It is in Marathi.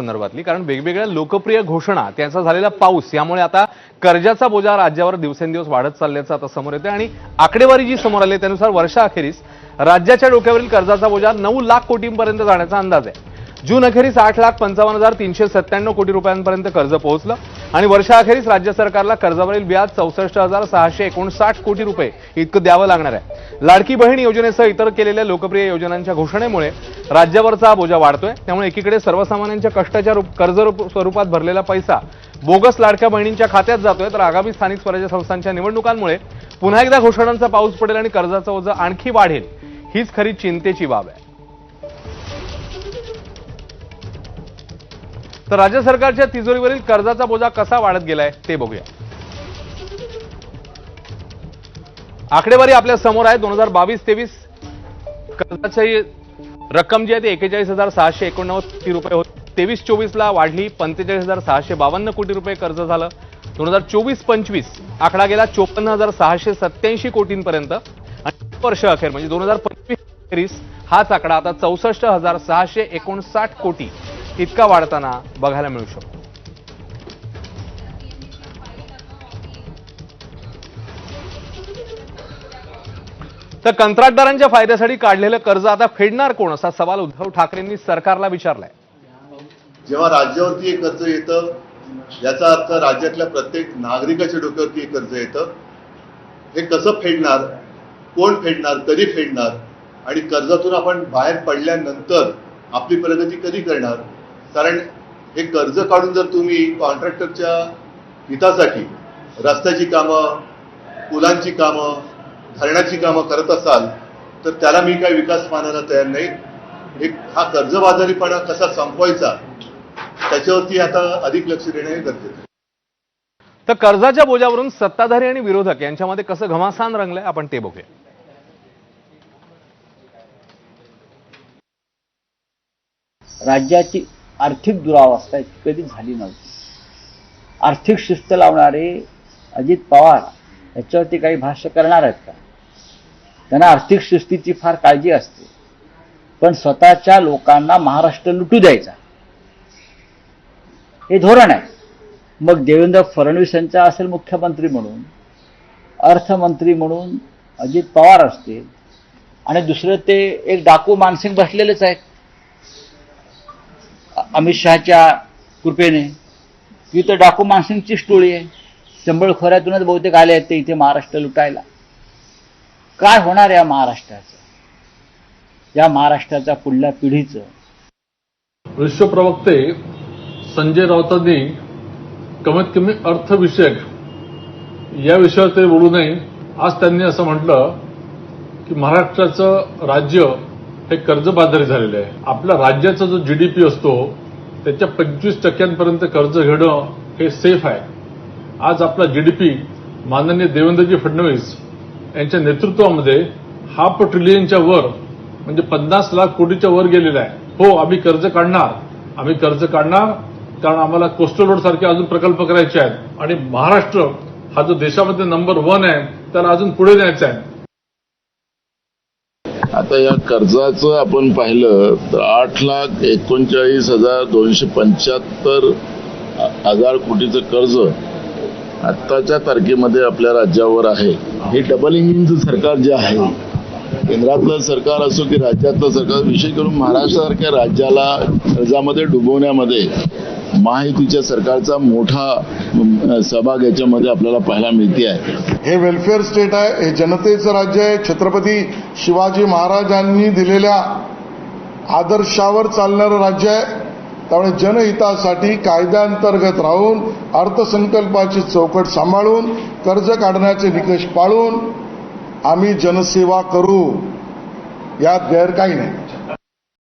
संदर्भातली. कारण वेगवेगळ्या लोकप्रिय घोषणा त्यांचा झालेला पाऊस यामुळे आता कर्जाचा बोजा राज्यावर दिवसेंदिवस वाढत चालल्याचं आता समोर येते आणि आकडेवारी जी समोर आली त्यानुसार वर्षाअखेरीस राज्याच्या डोक्यावरील कर्जाचा बोजा नऊ लाख कोटींपर्यंत जाण्याचा अंदाज आहे. जून अखेरीस आठ लाख पंचावन्न हजार तीनशे सत्त्याण्णव कोटी रुपयांपर्यंत कर्ज पोहोचलं. आणि वर्षाअखेरीस राज्य सरकारला कर्जावरील व्याज चौसष्ट हजार सहाशे एकोणसाठ कोटी रुपये इतकं द्यावं लागणार आहे. लाडकी बहीण योजनेसह इतर केलेल्या लोकप्रिय योजनांच्या घोषणेमुळे राज्यावरचा हा बोजा वाढतोय. त्यामुळे एकीकडे सर्वसामान्यांच्या कष्टाच्या रूप- कर्ज स्वरूपात भरलेला पैसा बोगस लाडक्या बहिणींच्या खात्यात जातोय. तर आगामी स्थानिक स्वराज्य संस्थांच्या निवडणुकांमुळे पुन्हा एकदा घोषणांचा पाऊस पडेल आणि कर्जाचं ओझं आणखी वाढेल. हीच खरी चिंतेची बाब आहे. तर राज्य सरकारच्या तिजोरीवरील कर्जाचा बोजा कसा वाढत गेलाय ते बघूया. आकडेवारी आपल्यासमोर आहे. दोन हजार बावीस तेवीस कर्जाची रक्कम जी आहे ती एकेचाळीस हजार सहाशे एकोणनव्वद कोटी रुपये होती. तेवीस चोवीसला वाढली. पंचेचाळीस हजार सहाशे बावन्न कोटी रुपये कर्ज झालं. दोन हजार चोवीस पंचवीस आकडा गेला चोपन्न हजार सहाशे सत्याऐंशी कोटींपर्यंत. आणि वर्ष अखेर म्हणजे दोन हजार पंचवीस अखेरीस हाच आकडा आता चौसष्ट हजार सहाशे एकोणसाठ कोटी. इतका वाढताना बघायला मिळू शकतो. तर कंत्राटदारांच्या फायद्यासाठी काढलेलं कर्ज आता फेडणार कोण असा सवाल उद्धव ठाकरेंनी सरकारला विचारलाय. जेव्हा राज्यावरती हे कर्ज येतं याचा अर्थ राज्यातल्या प्रत्येक नागरिकाच्या डोक्यावरती हे कर्ज येतं. हे कसं फेडणार कोण फेडणार कधी फेडणार आणि कर्जातून आपण बाहेर पडल्यानंतर आपली प्रगती कधी करणार कारण हे कर्ज काढून जर तुम्ही कॉन्ट्रॅक्टरच्या हितासाठी रस्त्याची कामं पुलांची कामं धरणाची कामं करत असाल तर त्याला मी काही विकास मानायला तयार नाही. एक हा कर्जबाजारीपणा कसा संपवायचा त्याच्यावरती आता अधिक लक्ष देणं हे गरजेचं आहे. तर कर्जाच्या बोजावरून सत्ताधारी आणि विरोधक यांच्यामध्ये कसं घमासान रंगलंय आपण ते बघूया. राज्याची आर्थिक दुरावस्था इतकी कधी झाली नव्हती. आर्थिक शिस्त लावणारे अजित पवार याच्यावरती काही भाष्य करणार आहेत का? त्यांना आर्थिक शिस्तीची फार काळजी असते. पण स्वतःच्या लोकांना महाराष्ट्र लुटू द्यायचा. हे धोरण आहे. मग देवेंद्र फडणवीस यांचा असेल मुख्यमंत्री म्हणून अर्थमंत्री म्हणून अजित पवार असतील आणि दुसरं ते एक डाकू मानसिंग बसलेलेच आहेत. अमित शहाच्या कृपेने. की तर डाकू मानसिंगचीच टोळी आहे. चंबळ बहुतेक आले आहेत ते इथे महाराष्ट्र लुटायला. काय होणार या महाराष्ट्राचं? या महाराष्ट्राच्या पुढल्या पिढीचं? विश्व प्रवक्ते संजय राऊतांनी कमीत कमी अर्थविषयक या विषयावर ते बोलू नये. आज त्यांनी असं म्हटलं की महाराष्ट्राचं राज्य हे कर्जबाजारी झालेलं आहे. आपल्या राज्याचा जो जीडीपी असतो त्याच्या पंचवीस टक्क्यांपर्यंत कर्ज घेणं हे सेफ आहे. आज आपला जीडीपी माननीय देवेंद्रजी फडणवीस यांच्या नेतृत्वामध्ये हाफ ट्रिलियनच्या वर म्हणजे पन्नास लाख कोटीच्या वर गेलेला आहे. हो आम्ही कर्ज काढणार. आम्ही कर्ज काढणार कारण आम्हाला कोस्टल रोड सारखे अजून प्रकल्प करायचे आहेत. आणि महाराष्ट्र हा जो देशामध्ये नंबर वन आहे त्याला अजून पुढे न्यायचा आहे. आता या कर्जाचं आपण पाहिलं तर आठ लाख एकोणचाळीस हजार दोनशे पंच्याहत्तर हजार कोटीचं कर्ज आत्ताच्या तारखेमध्ये आपल्या राज्यावर आहे. हे डबल इंजिनचं सरकार जे आहे केंद्रातलं सरकार असो की राज्यातलं सरकार विशेष करून महाराष्ट्रासारख्या राज्याला कर्जामध्ये डुबवण्यामध्ये महायुतीच्या सरकारचा मोठा सहभाग याच्यामध्ये आपल्याला पाहायला मिळते आहे. हे वेलफेअर स्टेट आहे हे जनतेचं राज्य आहे. छत्रपती शिवाजी महाराजांनी दिलेल्या आदर्शावर चालणारं राज्य आहे. त्यामुळे जनहितासाठी कायद्याअंतर्गत राहून अर्थसंकल्पाची चौकट सांभाळून कर्ज काढण्याचे निकष पाळून आम्ही जनसेवा करू यात गैर काही नाही.